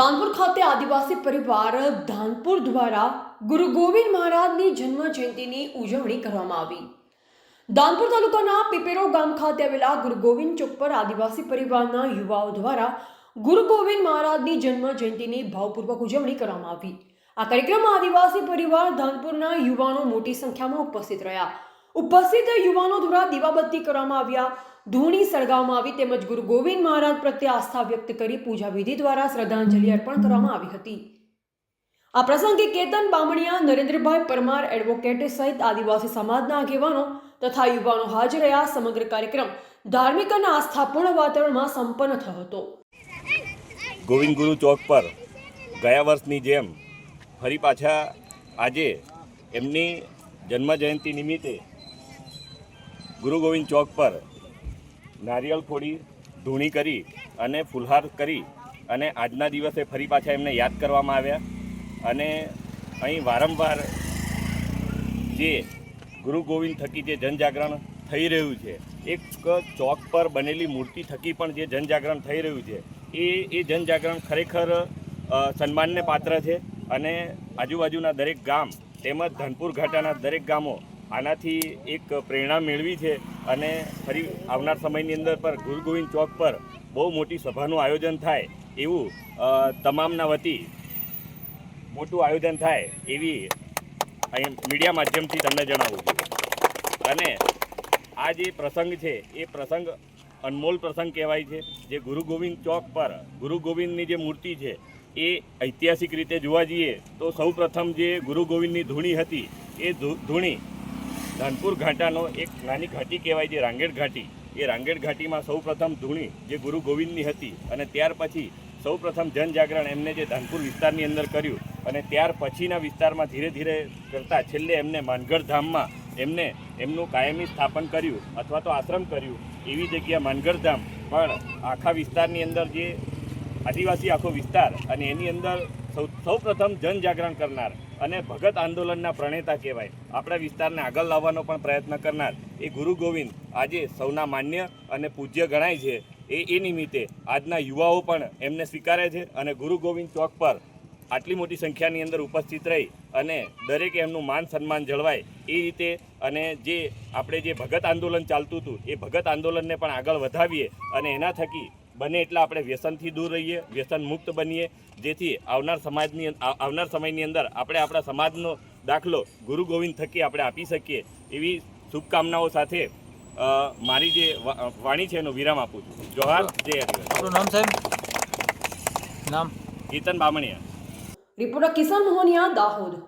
દાનપુર ખાતે આદિવાસી પરિવાર ધાનપુર દ્વારા ગુરુ ગોવિંદ મહારાજની જન્મ જયંતિની ઉજવણી કરવામાં આવી. દાનપુર તાલુકાના પીપેરો ગામ ખાતે આવેલા ગુરુ ગોવિંદ ચોક પર આદિવાસી પરિવારના યુવાઓ દ્વારા ગુરુ ગોવિંદ મહારાજની જન્મ જયંતિની ભાવપૂર્વક ઉજવણી કરવામાં આવી. આ કાર્યક્રમમાં આદિવાસી પરિવાર ધાનપુરના યુવાનો મોટી સંખ્યામાં ઉપસ્થિત રહ્યા. ઉપસ્થિત યુવાનો દ્વારા દીવાબત્તી કરવામાં આવ્યા. ધૂણી સળગાવવામાં આવી તેમજ ગુરુ ગોવિંદ મહારાજ પ્રત્યે આસ્થા વ્યક્ત કરી પૂજા વિધિ દ્વારા શ્રદ્ધાંજલિ અર્પણ કરવામાં આવી હતી. આ પ્રસંગે કેતન બામણિયા, નરેન્દ્રભાઈ પરમાર એડવોકેટ સહિત આદિવાસી સમાજના આગેવાનો તથા યુવાનો હાજર રહ્યા. સમગ્ર કાર્યક્રમ ધાર્મિક અને આસ્થાપૂર્ણ વાતાવરણમાં સંપન્ન થયો હતો. ગોવિંદ ગુરુ ચોક પર ગયા વર્ષની જેમ ફરી પાછા આજે એમની જન્મજયંતિ નિમિત્તે ગુરુ ગોવિંદ ચોક પર નારિયેળ ફોડી, ધૂણી કરી અને ફુલહાર કરી અને આજના દિવસે ફરી પાછા એમને યાદ કરવામાં આવ્યા. અને અહીં વારંવાર જે ગુરુ ગોવિંદ થકી જે જનજાગરણ થઈ રહ્યું છે, એક ચોક પર બનેલી મૂર્તિ થકી પણ જે જનજાગરણ થઈ રહ્યું છે, એ એ જનજાગરણ ખરેખર સન્માનને પાત્ર છે અને આજુબાજુના દરેક ગામ તેમજ ધનપુર ઘાટાના દરેક ગામો આનાથી એક પ્રેરણા મેળવી છે અને ફરી આવનાર સમયની અંદર પર ગુરુ ગોવિંદ ચોક પર બહુ મોટી સભાનું આયોજન થાય એવું તમામના વતી મોટું આયોજન થાય એવી અહીં મીડિયા માધ્યમથી તમને જણાવું છું. અને આ જે પ્રસંગ છે, એ પ્રસંગ અનમોલ પ્રસંગ કહેવાય છે, જે ગુરુ ગોવિંદ ચોક પર ગુરુ ગોવિંદની જે મૂર્તિ છે, એ ઐતિહાસિક રીતે જોવા જઈએ તો સૌ પ્રથમ જે ગુરુ ગોવિંદની ધૂણી હતી, એ ધૂણી ધાનપુર ઘાટાનો એક નાની ઘાટી કહેવાય છે રાંગેડ ઘાટી. એ રાંગેડ ઘાટીમાં સૌ પ્રથમ ધૂણી જે ગુરુ ગોવિંદની હતી અને ત્યાર પછી સૌ પ્રથમ જનજાગરણ એમને જે ધાનપુર વિસ્તારની અંદર કર્યું અને ત્યાર પછીના વિસ્તારમાં ધીરે ધીરે કરતાં છેલ્લે એમને માનગઢ ધામમાં એમને એમનું કાયમી સ્થાપન કર્યું અથવા તો આશ્રમ કર્યું એવી જગ્યા માનગઢ ધામ. પણ આખા વિસ્તારની અંદર જે આદિવાસી આખો વિસ્તાર અને એની અંદર સૌ સૌ પ્રથમ જનજાગરણ કરનાર અને ભગત આંદોલનના પ્રણેતા કહેવાય. આપણા વિસ્તારને આગળ લાવવાનો પણ પ્રયત્ન કરનાર એ ગુરુ ગોવિંદ આજે સૌના માન્ય અને પૂજ્ય ગણાય છે. એ એ નિમિત્તે આજના યુવાઓ પણ એમને સ્વીકારે છે અને ગુરુ ગોવિંદ ચોક પર આટલી મોટી સંખ્યાની અંદર ઉપસ્થિત રહી અને દરેકે એમનું માન સન્માન જળવાય એ રીતે અને જે, આપણે જે ભગત આંદોલન ચાલતું હતું એ ભગત આંદોલનને પણ આગળ વધાવીએ અને એના થકી બને એટલા આપણે વ્યસનથી દૂર રહીએ વ્યસન મુક્ત બનીએ જેથી આવનાર સમાજની આવ- આવનાર સમયની અંદર આપણે આપણા સમાજનો દાખલો ગુરુ ગોવિંદ થકી આપણે આપી શકીએ એવી શુભકામનાઓ સાથે મારી જે વાણી છે એનો વિરામ આપું છું. જોહાર જય આપણું નામ સાહેબ? નામ? કેતન બામણીયા. રિપોર્ટર કિશન મોહનિયા દાહોદ.